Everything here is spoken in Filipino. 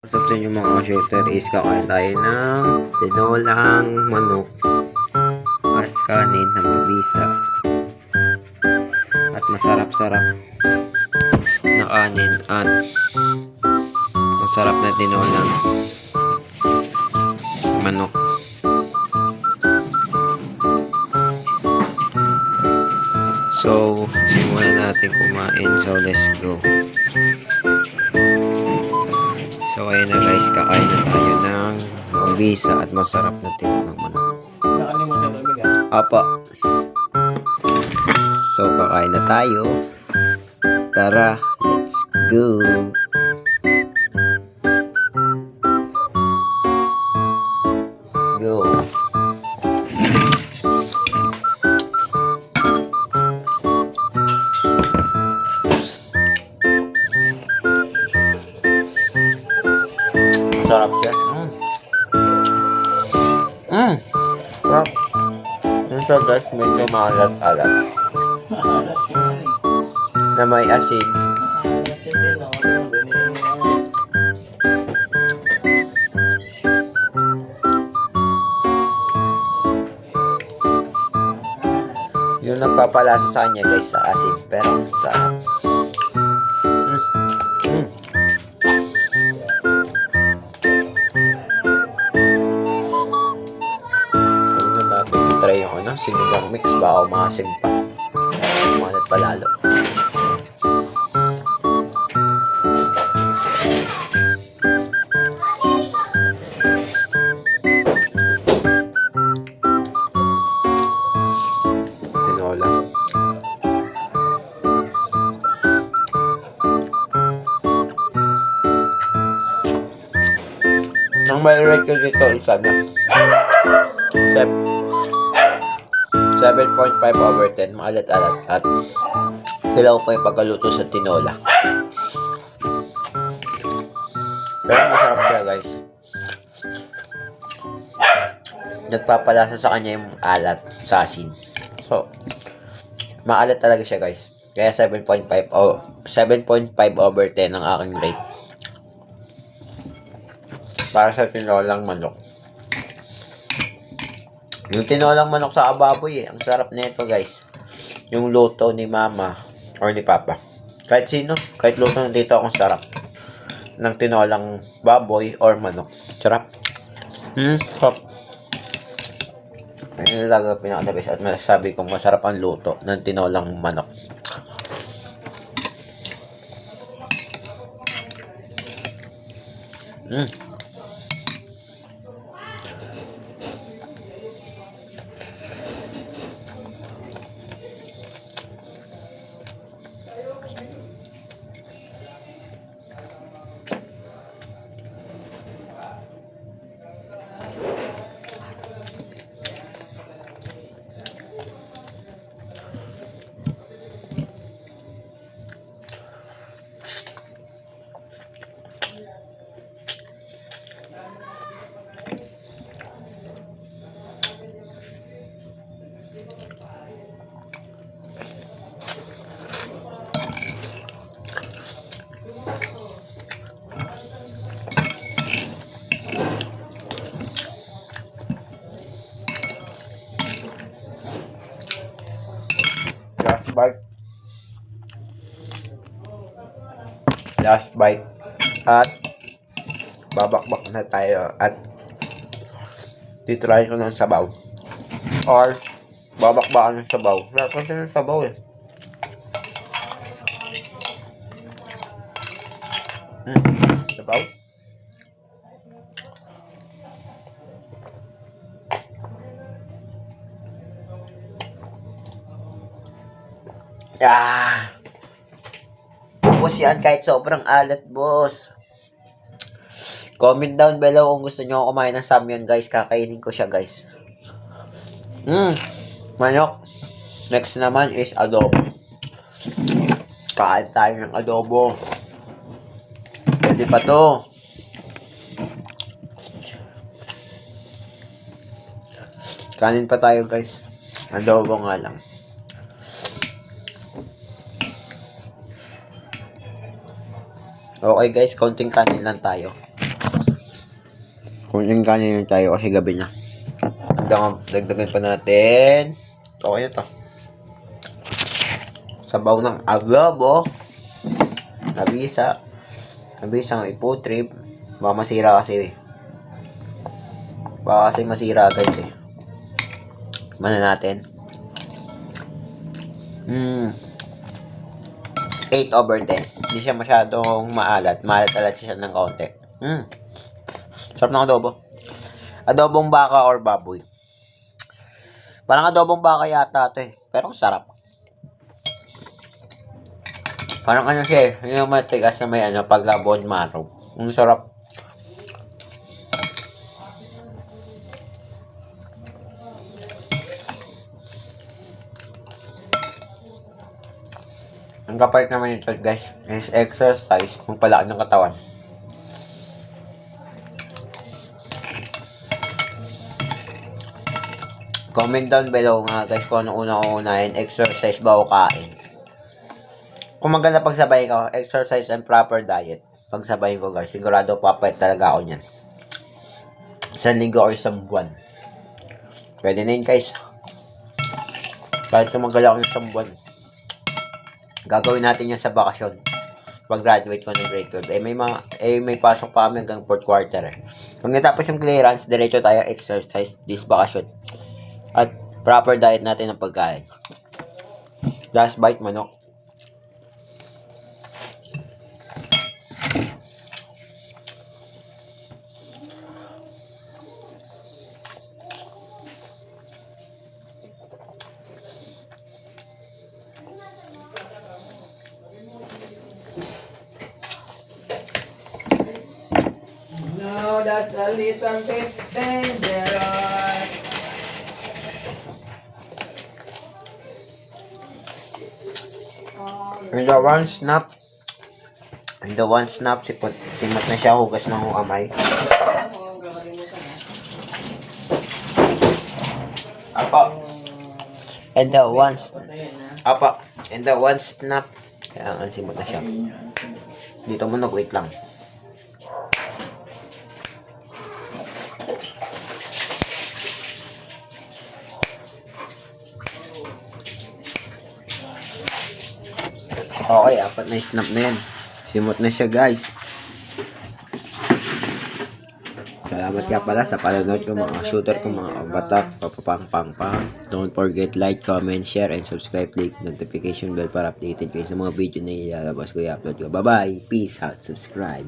What's up sa inyo mga shooter? Is kakain tayo ng tinolang manok at kanin na mabisa. At masarap-sarap na kanin at masarap na tinolang manok. So simulan natin kumain. So let's go So ayun na guys, kakain na tayo ng visa at masarap na tinolang manok. Nakalimutan mo mga. Apa. So kakain na tayo. Tara, let's go. Mm. Sarap. Yun siya guys, medyo maalat-alat. Na may asin. Yung nagpapalasa sa kanya guys sa asin. Pero ang sinigang mix ba o maasim pa. Umanat pa lalo. Tinola. Ang may ko dito isa na. Sep. 7.5 over 10. Maalat-alat at hilaw pa yung pagkaluto sa tinola. Pero masarap siya guys. Nagpapalasa sa kanya yung alat sa asin. So, maalat talaga siya guys. Kaya 7.5 o 7.5 over 10 ang aking rate. Para sa tinolang manok. Yung tinolang manok sa ababoy eh. Ang sarap nito guys. Yung luto ni mama or ni papa. Kahit sino, kahit luto ng dito akong sarap. Ng tinolang baboy or manok. Sarap. Hmm, sarap. Ayun talaga pinaka-the at masasabi kong masarap ang luto ng tinolang manok. Mm. Bite. Last bite. At babakbak na tayo at titry ko ng sabaw. Or babakbakan ng sabaw. Wala kasi ng sabaw eh. Hmm. Sabaw? Ah! Boss yan kahit sobrang alat, boss. Comment down below kung gusto nyo kumain ng samyang, guys. Kakainin ko siya, guys. Hmm. Manok. Next naman is adobo. Kain tayo ng adobo. Pwede pa to. Kanin pa tayo, guys. Adobo nga lang. Okay guys, konting kanin lang tayo. Kunin ka yun tayo kasi gabi na. Dagdagan, dagdagan pa natin. Okay na to. Sabaw ng adobo. Nabisa. Nabisa ng iputrip. Baka masira kasi eh. Baka kasi masira guys eh. Mana natin. Hmm. 8 over 10. Hindi siya masyadong maalat. Maalat-alat siya ng kaunti. Hmm. Sarap ng adobo. Adobong baka or baboy. Parang adobong baka yata ito eh. Pero sarap. Parang ano siya eh. Yung matigas na may ano, pagka bone marrow. Ang sarap. Ang kapalit naman ito guys is exercise kung palaki ng katawan. Comment down below nga guys kung ano una ko unahin, exercise ba o kain. Kung maganda pagsabay ko, exercise and proper diet. Pagsabayin ko guys, sigurado papayat talaga ako niyan. Isang linggo or isang buwan. Pwede na yun guys. Kahit tumagal ako ng isang buwan. Gagawin natin yan sa bakasyon. Pag graduate ko ng grade 12. Eh may, mga, eh may pasok pa kami hanggang fourth quarter eh. Pag natapos yung clearance, diretso tayo exercise this bakasyon. At proper diet natin ng pagkain. Last bite, manok. That's a little bit dangerous. In the one snap, in the one snap, sipot, simot na siya, hugas ng kamay. Apa. And the one, apa. And the one snap, kaya nga simot na siya. Dito mo nag-wait lang. Okay, apat na snap na yan. Simot na siya, guys. Salamat ka pala sa panonood ko mga shooter ko mga kabatak, papapang pang pang. Don't forget like, comment, share, and subscribe. Click notification bell para updated kayo sa mga video na ilalabas ko i-upload ko. Bye-bye! Peace out! Subscribe!